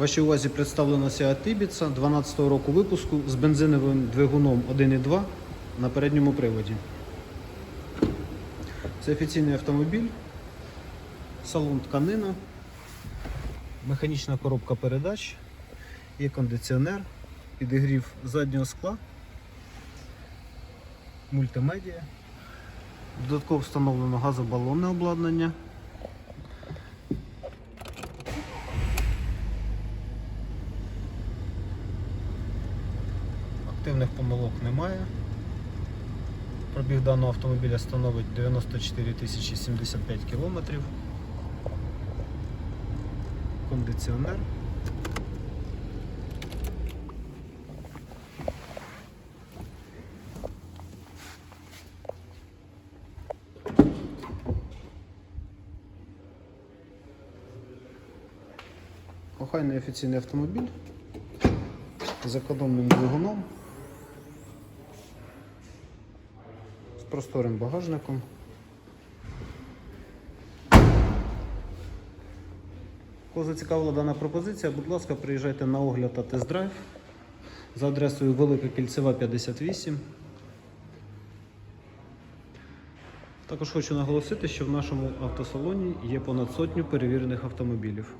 Вашій увазі представлена Seat Ibiza 12 року випуску з бензиновим двигуном 1.2 на передньому приводі. Це офіційний автомобіль, салон тканина, механічна коробка передач, є кондиціонер, підігрів заднього скла, мультимедіа. Додатково встановлено газобалонне обладнання. Активних помилок немає. Пробіг даного автомобіля становить 94 тисячі 75 кілометрів. Кондиціонер. Охайний офіційний автомобіль з економним двигуном, просторим багажником. Кого зацікавила дана пропозиція, будь ласка, приїжджайте на огляд та тест-драйв за адресою Велика Кільцева 58. Також хочу наголосити, що в нашому автосалоні є понад сотню перевірених автомобілів.